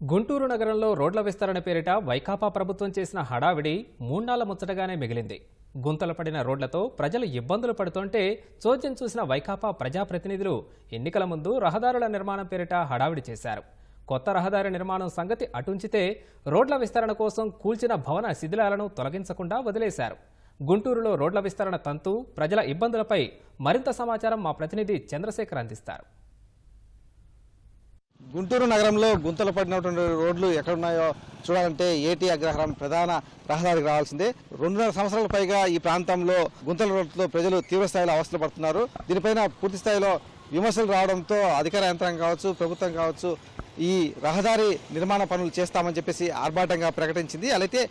గుంటూరు నగరంలో రోడ్ల విస్తరణ పేరిట వైకాపా ప్రభుత్వం చేసిన హడావిడి మూన్నాళ్ళ ముచ్చటగానే మిగిలింది. గుంతలు పడిన రోడ్లతో ప్రజలు ఇబ్బందులు పడుతుంటే చోద్యం చూసిన వైకాపా ప్రజాప్రతినిధులు ఎన్నికల ముందు రహదారుల నిర్మాణం పేరిట హడావిడి చేశారు. కొత్త రహదారి నిర్మాణం సంగతి అటుంచితే రోడ్ల విస్తరణ కోసం కూల్చిన భవన శిథిలాలను తొలగించకుండా వదిలేశారు. గుంటూరులో రోడ్ల విస్తరణ తంతు ప్రజల ఇబ్బందులపై మరింత సమాచారం మా ప్రతినిధి చంద్రశేఖర్ అందిస్తారు. గుంటూరు నగరంలో గుంతలు పడినటువంటి రోడ్లు ఎక్కడున్నాయో చూడాలంటే ఏటీ అగ్రహారం ప్రధాన రహదారికి రావాల్సిందే. రెండున్నర సంవత్సరాల పైగా ఈ ప్రాంతంలో గుంతల రోడ్లతో ప్రజలు తీవ్రస్థాయిలో అవస్థలు పడుతున్నారు. దీనిపైన పూర్తి స్థాయిలో విమర్శలు రావడంతో అధికార యంత్రాంగం కావచ్చు ప్రభుత్వం కావచ్చు ఈ రహదారి నిర్మాణ పనులు చేస్తామని చెప్పేసి ఆర్భాటంగా ప్రకటించింది. అయితే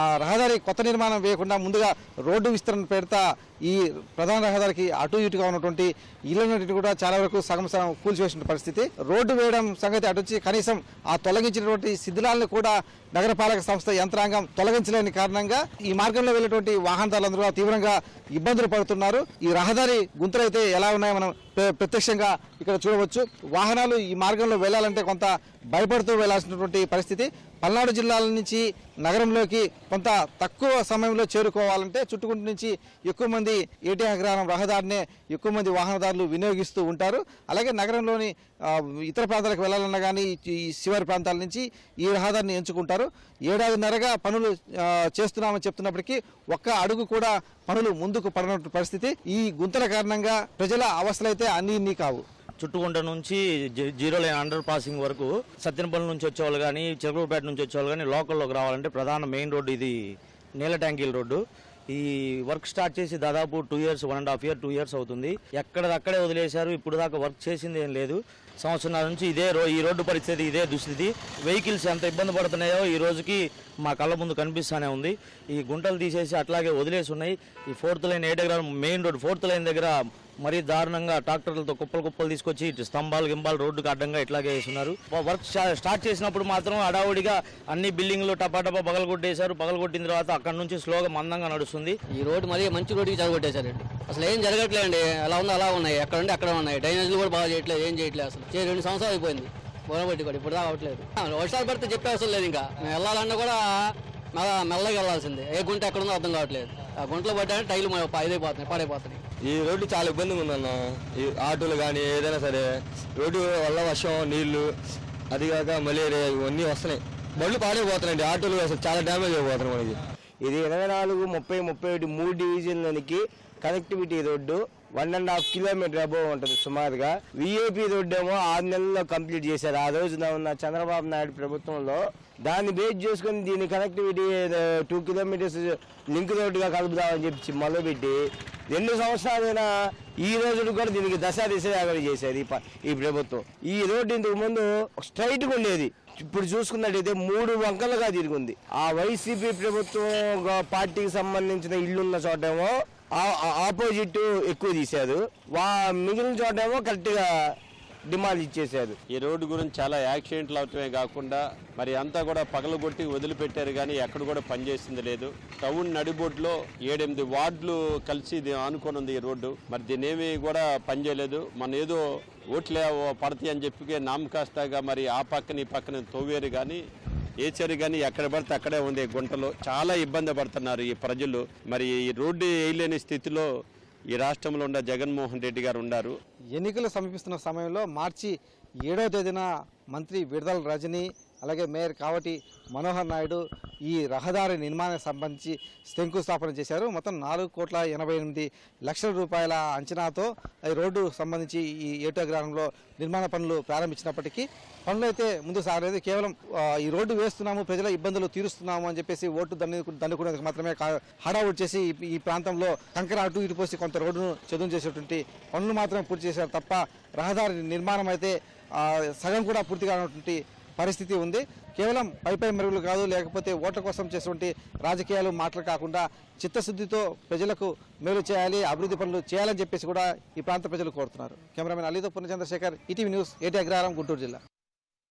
ఆ రహదారి కొత్త నిర్మాణం వేయకుండా ముందుగా రోడ్డు విస్తరణ పేరుత ఈ ప్రధాన రహదారికి అటు ఇటుగా ఉన్నటువంటి ఇళ్ళన్నింటినీ కూడా చాలా వరకు సగం సగం కూల్చివేసిన పరిస్థితి. రోడ్డు వేయడం సంగతి అటు వచ్చి కనీసం ఆ తొలగించినటువంటి శిథిలాలను కూడా నగరపాలక సంస్థ యంత్రాంగం తొలగించలేని కారణంగా ఈ మార్గంలో వెళ్ళేటువంటి వాహనదారులందరూ తీవ్రంగా ఇబ్బందులు పడుతున్నారు. ఈ రహదారి గుంతలు అయితే ఎలా ఉన్నాయో మనం ప్ర- ప్రత్యక్షంగా ఇక్కడ చూడవచ్చు. వాహనాలు ఈ మార్గంలో వెళ్ళాలంటే కొంత భయపడుతూ వెళ్ళాల్సినటువంటి పరిస్థితి. పల్నాడు జిల్లాల నుంచి నగరంలోకి కొంత తక్కువ సమయంలో చేరుకోవాలంటే చుట్టుకుంటు నుంచి ఎక్కువ మంది ఏటీ అగ్రహారం రహదారినే ఎక్కువ మంది వాహనదారులు వినియోగిస్తూ ఉంటారు. అలాగే నగరంలోని ఇతర ప్రాంతాలకు వెళ్ళాలన్నా కానీ ఈ శివారి ప్రాంతాల నుంచి ఈ రహదారిని ఎంచుకుంటారు. ఏడాదిన్నరగా పనులు చేస్తున్నామని చెప్తున్నప్పటికీ ఒక్క అడుగు కూడా పనులు ముందుకు పడినటువంటి పరిస్థితి. ఈ గుంతల కారణంగా ప్రజల అవస్థలైతే అన్ని ఇన్ని కావు. చుట్టుకుంట నుంచి జీరో లైన్ అండర్ పాసింగ్ వరకు సత్యనపల్లి నుంచి వచ్చేవాళ్ళు కానీ చెరుకుపేట నుంచి వచ్చేవాళ్ళు కానీ లోకల్లోకి రావాలంటే ప్రధాన మెయిన్ రోడ్డు ఇది నీల ట్యాంకీల రోడ్డు. ఈ వర్క్ స్టార్ట్ చేసి దాదాపు two years one and half year two years అవుతుంది. ఎక్కడదక్కడే వదిలేశారు ఇప్పుడు దాకా వర్క్ చేసింది ఏం లేదు. సంవత్సరాల నుంచి ఇదే రో ఈ రోడ్డు పరిస్థితి ఇదే దుస్థితి. వెహికల్స్ ఎంత ఇబ్బంది పడుతున్నాయో ఈ రోజుకి మా కళ్ళ ముందు కనిపిస్తూనే ఉంది. ఈ గుంటలు తీసేసి అట్లాగే వదిలేసి ఉన్నాయి. ఈ ఫోర్త్ లైన్ ఏ దగ్గర మెయిన్ రోడ్ ఫోర్త్ లైన్ దగ్గర మరీ దారుణంగా ట్రాక్టర్లతో కుప్పలు కుప్పలు తీసుకొచ్చి ఇటు స్తంభాలు గింబాలు రోడ్డుకి అడ్డంగా ఇట్లాగే వేస్తున్నారు. వర్క్ స్టార్ట్ చేసినప్పుడు మాత్రం హడావుడిగా అన్ని బిల్డింగ్లు టపాటపా పగలగొట్టేశారు. పగలగొట్టిన తర్వాత అక్కడ నుంచి స్లోగా మందంగా నడుస్తుంది. ఈ రోడ్డు మరీ మంచి రోడ్డుకి జరగొట్టేశారండి అసలు ఏం జరగట్లేదండి. ఎలా ఉందో అలా ఉన్నాయి. ఎక్కడ ఉంటే అక్కడ ఉన్నాయి. డ్రైనేజీలు కూడా బాగా చేయట్లేదు. ఏం చేయట్లేదు అసలు. చే రెండు సంవత్సరాలు అయిపోయింది. బోనబట్టి కూడా ఇప్పుడు రావట్లేదు అవ్వట్లేదు వర్షాలు పడితే చెప్పే అవసరం లేదు ఇంకా. వెళ్ళాలన్నా కూడా మెల్ల- మెల్లగా వెళ్ళాల్సిందే. ఏ గుంట ఎక్కడ ఉందో అర్థం కావట్లేదు. ఆ గుంటలో పడ్డానికి టైలు ఇదైపోతున్నాయి పాడైపోతున్నాయి. ఈ రోడ్డు చాలా ఇబ్బందిగా ఉందన్న ఈ ఆటోలు కానీ ఏదైనా సరే రోడ్డు వల్ల వర్షం నీళ్ళు అది కాక మలేరియా ఇవన్నీ వస్తున్నాయి. బండ్లు పాడైపోతున్నాయండి. ఆటోలు అసలు చాలా డ్యామేజ్ అయిపోతున్నాయి మనకి. ఇది ఇరవై నాలుగు ముప్పై ముప్పై ఒకటి మూడు డివిజన్లకి connectivity road. One and half kilometre above ఉంటుంది సుమారుగా. విఏపీ రోడ్డు ఏమో ఆరు నెలల్లో కంప్లీట్ చేశారు. ఆ రోజున ఉన్న చంద్రబాబు నాయుడు ప్రభుత్వంలో దాన్ని బేస్ చేసుకుని దీని కనెక్టివిటీ టూ కిలోమీటర్స్ లింక్ రోడ్డుగా కలుపుదామని చెప్పి మొదలుపెట్టి రెండు సంవత్సరాలైనా ఈ రోజు కూడా దీనికి దశ దిశ చేశారు ఈ ప్రభుత్వం. ఈ రోడ్డు ఇంతకు ముందు స్ట్రైట్గా ఉండేది. ఇప్పుడు చూసుకున్నట్టయితే మూడు వంకలుగా తిరిగింది. ఆ వైసీపీ ప్రభుత్వం ఒక పార్టీకి సంబంధించిన ఇల్లున్న చోటేమో ఆ- ఆపోజిట్ ఎక్కువ తీశారు. వా మిగిలిన చోటేమో కరెక్ట్గా డిమాండ్ ఇచ్చేసారు ఈ రోడ్డు గురించి చాలా యాక్సిడెంట్లు అవటమే కాకుండా మరి అంతా కూడా పగలగొట్టి వదిలిపెట్టారు కానీ ఎక్కడ కూడా పనిచేసింది లేదు. టౌన్ నడిబొడ్లో ఏడెనిమిది వార్డులు కలిసి అనుకోనుంది ఆనుకొని ఉంది ఈ రోడ్డు. మరి దీని ఏమీ కూడా పనిచేయలేదు మన ఏదో ఓట్లే పడతాయి అని చెప్పి నామకాస్తాగా మరి ఆ పక్కన ఈ పక్కన తోవేరు కానీ ఏచారు కానీ ఎక్కడ పడితే అక్కడే ఉంది గుంటలో చాలా ఇబ్బంది పడుతున్నారు ఈ ప్రజలు. మరి ఈ రోడ్డు వేయలేని స్థితిలో ఈ రాష్ట్రంలో ఉన్న జగన్మోహన్ రెడ్డి గారు ఉన్నారు. ఎన్నికలు సమీపిస్తున్న సమయంలో మార్చి ఏడవ తేదీన మంత్రి విడుదల రజని అలాగే మేయర్ కావటి మనోహర్ నాయుడు ఈ రహదారి నిర్మాణానికి సంబంధించి శంకుస్థాపన చేశారు. మొత్తం నాలుగు కోట్ల ఎనభై ఎనిమిది లక్షల రూపాయల అంచనాతో ఈ రోడ్డు సంబంధించి ఈ ఏటో గ్రామంలో నిర్మాణ పనులు ప్రారంభించినప్పటికీ పనులు అయితే ముందు సాగలేదు. కేవలం ఈ రోడ్డు వేస్తున్నాము ప్రజల ఇబ్బందులు తీరుస్తున్నాము అని చెప్పేసి ఓటు దండు దండుకునేందుకు మాత్రమే కా- హడావుడి చేసి ఈ- ప్రాంతంలో కంకర అటు ఇటు పోసి కొంత రోడ్డును చదువు చేసేటువంటి పనులు మాత్రమే పూర్తి చేశారు తప్ప రహదారి నిర్మాణం అయితే సగం కూడా పూర్తి కానటువంటి పరిస్థితి ఉంది. కేవలం పై పై మెరుగులు కాదు లేకపోతే ఓట్ల కోసం చేసినటువంటి రాజకీయాలు మాటలు కాకుండా చిత్తశుద్ధితో ప్రజలకు మేలు చేయాలి అభివృద్ధి పనులు చేయాలని చెప్పేసి కూడా ఈ ప్రాంత ప్రజలు కోరుతున్నారు. కెమెరామెన్ అలీతో పూర్ణ చంద్రశేఖర్ ఈటీవీ న్యూస్ ఏటీ అగ్రహారం గుంటూరు జిల్లా.